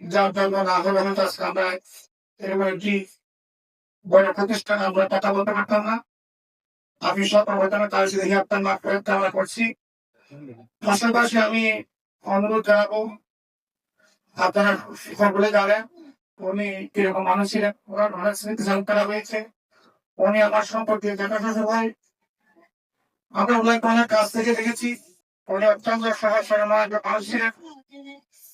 যার জন্য না হলে আমরা আমরা কথা বলতে পারতাম না। আমি কামনা করছি। পাশাপাশি আমি অনুরোধ জানাব, আপনারা সকলে জানেন উনি কীরকম মানুষ ছিলেন, ওনার অনেক স্মৃতিচারণ করা হয়েছে, উনি আমার সম্পর্কে দেখা শোষা হয় আমরা অনেক অনেক কাছ থেকে দেখেছি, উনি অত্যন্ত সহজ একটা মানুষ ছিলেন।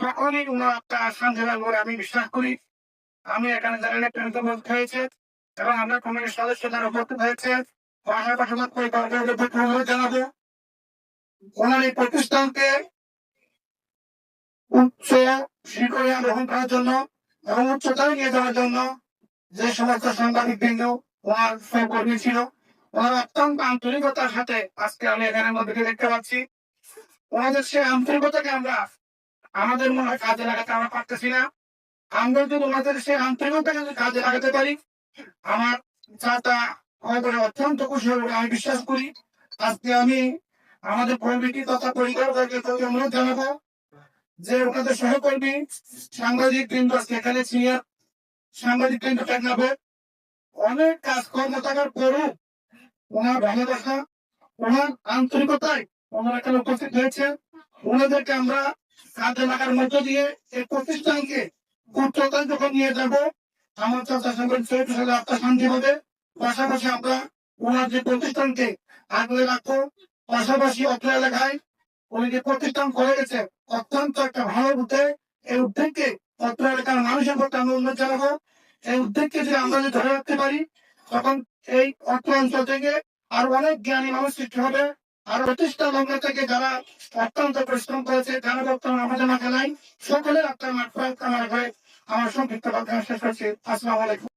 তখনই ওনার একটা শান্তি লাভ বলে আমি বিশ্বাস করি। আমি এখানে যারা নেতৃত্ব বলতে হয়েছে, এবং আমরা কমিটির সদস্য যারা উপস্থিত হয়েছে করার জন্য এবং উচ্চতায় নিয়ে যাওয়ার জন্য যে সমস্ত সাংবাদিক বৃন্দ ওনার সহকর্মী ছিল, ওনার অত্যন্ত আন্তরিকতার সাথে আজকে আমি এখানে মধ্যে দেখতে পাচ্ছি। ওনাদের সে আন্তরিকতাকে আমরা আমাদের মনে হয় কাজে লাগাতে আমরা পারতেছি না। আমরা যদি ওনাদের সেই আন্তরিকতাকে যদি কাজে লাগাতে পারি, আমার চাটা হয়তো অত্যন্ত খুশি হবে আমি বিশ্বাস করি। আজকে আমি আমাদের কমিটি তথা পরিবারকে অনুরোধ জানাব যে ওনাদের সহকর্মী সাংবাদিক আজকে এখানে সিনিয়র সাংবাদিক বৃন্দ টেকনাবে অনেক কাজকর্ম থাকার পরও ওনার ভালোবাসা, ওনার আন্তরিকতায় ওনারা এখানে উপস্থিত হয়েছে ওনাদেরকে আমরা কাজে মধ্য দিয়ে এই প্রতিষ্ঠানকে উচ্চতায় যখন নিয়ে যাব, আমার চাচা সঙ্গে চৈত্র সালে আত্মা হবে। পাশাপাশি আমরা ওনার যে প্রতিষ্ঠানকে আগলে রাখব, পাশাপাশি অত্র এলাকায় উনি যে প্রতিষ্ঠান করে গেছে, অত্যন্ত একটা ভালো উদ্যোগ এই উদ্যোগকে অত্র এলাকার মানুষের প্রতি আমি অনুরোধ জানাব। এই উদ্যোগকে যদি আমরা যদি ধরে রাখতে পারি, তখন এই অত্র অঞ্চল থেকে আরও অনেক জ্ঞানী মানুষ সৃষ্টি হবে। আর প্রতিষ্ঠা লগ্ন থেকে যারা অত্যন্ত পরিশ্রম করেছে, যারা বর্তমানে আমাদের মাঠে নাই সকলের আপনার মাঠ আমার সংক্ষিপ্ত কথা শেষ করছি। আসসালাম আলাইকুম।